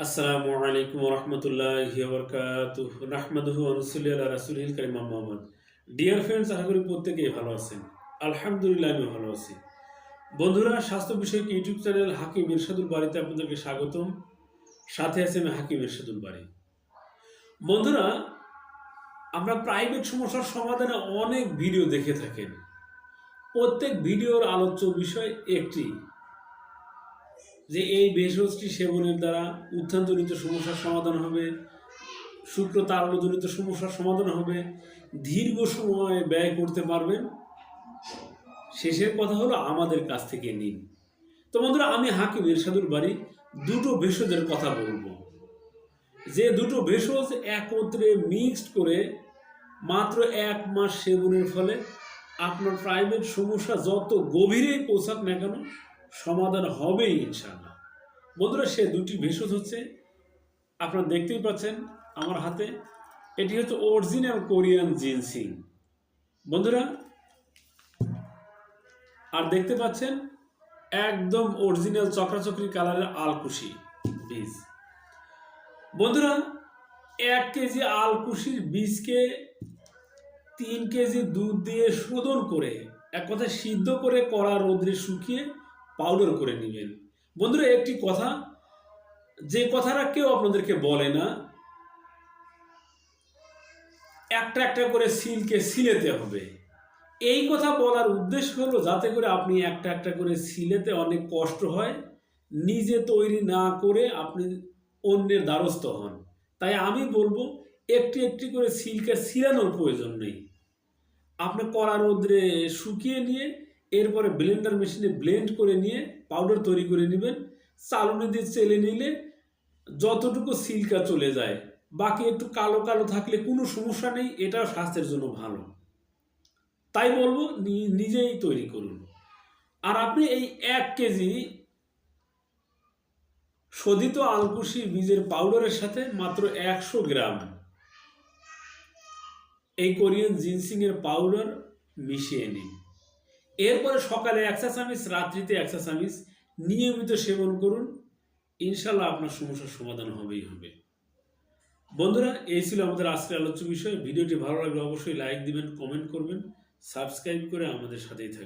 আসসালামু আলাইকুম রহমতুল্লাহি আলা রাসূলিল কারীম ডিয়ার ফ্রেন্ডস আশা করি প্রত্যেকেই ভালো আছেন। আলহামদুলিল্লাহ আমি ভালো আছি। বন্ধুরা, স্বাস্থ্য বিষয়ক ইউটিউব চ্যানেল হাকিম ইরশাদুল বাড়িতে আপনাদেরকে স্বাগতম। সাথে আছে আমি হাকিম ইরশাদুল বাড়ি। বন্ধুরা, আমরা প্রাইভেট সমস্যার সমাধানে অনেক ভিডিও দেখে থাকেন। প্রত্যেক ভিডিওর আলোচ্য বিষয় একটি। যে এই ভেষজটি সেবনের দ্বারা উত্থানজনিত সমস্যার সমাধান হবে শুক্র তারণজনিত সমস্যার সমাধান হবে, দীর্ঘ সময় ব্যয় করতে পারবেন। শেষের কথা হলো আমাদের কাছ থেকে নিন। তো বন্ধুরা, আমি হাকিম ইরশাদুল বাড়ি দুটো ভেষজের কথা বলব। যে দুটো ভেষজ একত্রে মিক্সড করে মাত্র এক মাস সেবনের ফলে আপনার প্রাইভেট সমস্যা যত গভীরেই পৌঁছাক না কেন, সমাধান হবেই ইনশাল্লাহ বন্ধুরা, সে দুটি ভেষজ হচ্ছে, আপনারা দেখতেই পাচ্ছেন আমার হাতে। এটি হচ্ছে অরিজিনাল কোরিয়ান জিনসিং। বন্ধুরা, আর দেখতে পাচ্ছেন, একদম অরিজিনাল চক্রাচক্রি কালারের আলকুশি। বীজ বন্ধুরা, এক কেজি আলকুশির বীজকে তিন কেজি দুধ দিয়ে শোধন করে, এক কথায় সিদ্ধ করে কড়া রোদ্রে শুকিয়ে পাউডার করে নেবেন। বন্ধুরা, একটি কথা, যে কথাটা কেউ আপনাদেরকে বলে না, একটা একটা করে সিলকে সিলেতে হবে। এই কথা বলার উদ্দেশ্য হলো যাতে করে আপনি একটা একটা করে সিলেতে অনেক কষ্ট হয়, নিজে তৈরি না করে আপনি অন্যের দ্বারস্থ হন। তাই আমি বলব, একটি একটি করে সিলকে সিলানোর প্রয়োজন নেই। আপনি কড়া রোদ্রে শুকিয়ে নিয়ে এরপরে ব্লেন্ডার মেশিনে ব্লেন্ড করে নিয়ে পাউডার তৈরি করে নেবেন। চালুনি দিয়ে চেলে নিলে যতটুকু সিল্কা চলে যায়, বাকি একটু কালো কালো থাকলে কোনো সমস্যা নেই এটাও স্বাস্থ্যের জন্য ভালো। তাই বলব নিজেই তৈরি করুন। আর আপনি এই এক কেজি শোধিত আলকুশি বীজের পাউডারের সাথে মাত্র একশো গ্রাম এই কোরিয়ান জিনসিং এর পাউডার মিশিয়ে নিন। এরপরে সকালে একসা সামিস রাত্রিতে একসা সামিস নিয়মিত সেবন করুন। ইনশাল্লাহ আপনার সমস্যার সমাধান হবেই হবে। বন্ধুরা, এই ছিল আমাদের আজকের আলোচ্য বিষয়। ভিডিওটি ভালো লাগলে অবশ্যই লাইক দিবেন কমেন্ট করবেন সাবস্ক্রাইব করে আমাদের সাথেই থাকবেন।